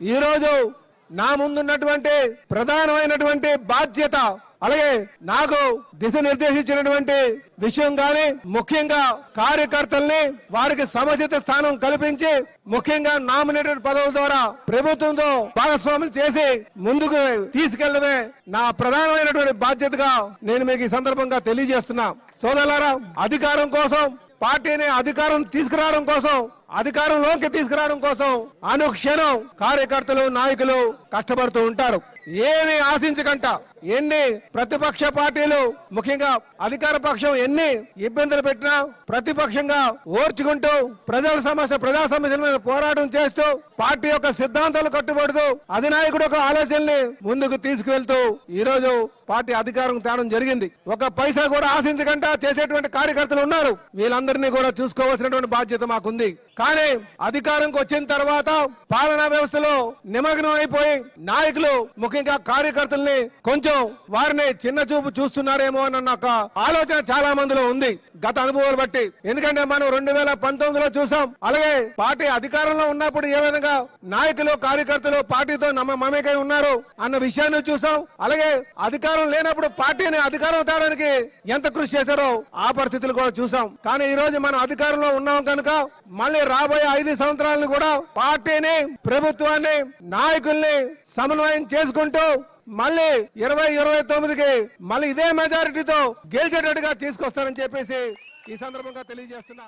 ఈరోజు నా ముందున్నటువంటి ప్రధానమైనటువంటి బాధ్యత అలాగే నాకు దిశ నిర్దేశించినటువంటి విషయం గాని ముఖ్యంగా కార్యకర్తల్ని వారికి సముచిత స్థానం కల్పించి ముఖ్యంగా నామినేటెడ్ పదవుల ద్వారా ప్రభుత్వంతో భాగస్వాములు చేసి ముందుకు తీసుకెళ్ళడమే నా ప్రధానమైనటువంటి బాధ్యతగా నేను మీకు ఈ సందర్భంగా తెలియజేస్తున్నా. సోదరులారా అధికారం కోసం పార్టీని అధికారం తీసుకురావడం కోసం అధికారంలోకి తీసుకురావడం కోసం అనుక్షణం కార్యకర్తలు నాయకులు కష్టపడుతూ ఉంటారు. ఏమి ఆశించకంట. ఎన్ని ప్రతిపక్ష పార్టీలు ముఖ్యంగా అధికార పక్షం ఎన్ని ఇబ్బందులు పెట్టినా ప్రతిపక్షంగా ఓర్చుకుంటూ ప్రజల సమస్య ప్రజా సమస్యల మీద పోరాటం చేస్తూ పార్టీ యొక్క సిద్ధాంతాలు కట్టుబడుతూ అధినాయకుడు ఒక ఆలోచనని ముందుకు తీసుకువెళ్తూ ఈ రోజు పార్టీ అధికారం తేవడం జరిగింది. ఒక పైసా కూడా ఆశించకుండా చేసేటువంటి కార్యకర్తలు ఉన్నారు. వీళ్ళందరినీ కూడా చూసుకోవాల్సినటువంటి బాధ్యత మాకుంది. కానీ అధికారంకి వచ్చిన తర్వాత పాలనా వ్యవస్థలో నిమగ్నం అయిపోయి నాయకులు ముఖ్యంగా కార్యకర్తల్ని కొంచెం వారిని చిన్న చూపు చూస్తున్నారేమో అన్న ఆలోచన చాలా మందిలో ఉంది. గత అనుభవాలు బట్టి. ఎందుకంటే మనం రెండు వేల పంతొమ్మిదిలో చూసాం. అలాగే పార్టీ అధికారంలో ఉన్నప్పుడు ఏ విధంగా నాయకులు కార్యకర్తలు పార్టీతో నమ్మ మమేకై ఉన్నారు అన్న విషయాన్ని చూసాం. అలాగే అధికారం లేనప్పుడు పార్టీని అధికారం తేవడానికి ఎంత కృషి చేశారో ఆ పరిస్థితులు కూడా చూసాం. కానీ ఈ రోజు మనం అధికారంలో ఉన్నాం కనుక మళ్ళీ రాబోయే ఐదు సంవత్సరాలను కూడా పార్టీని ప్రభుత్వాన్ని నాయకుల్ని సమన్వయం చేసుకుంటూ మళ్ళీ ఇరవై ఇరవై తొమ్మిదికి మళ్ళీ ఇదే మెజారిటీతో గెలిచేటట్టుగా తీసుకొస్తారని చెప్పేసి ఈ సందర్భంగా తెలియజేస్తున్నా.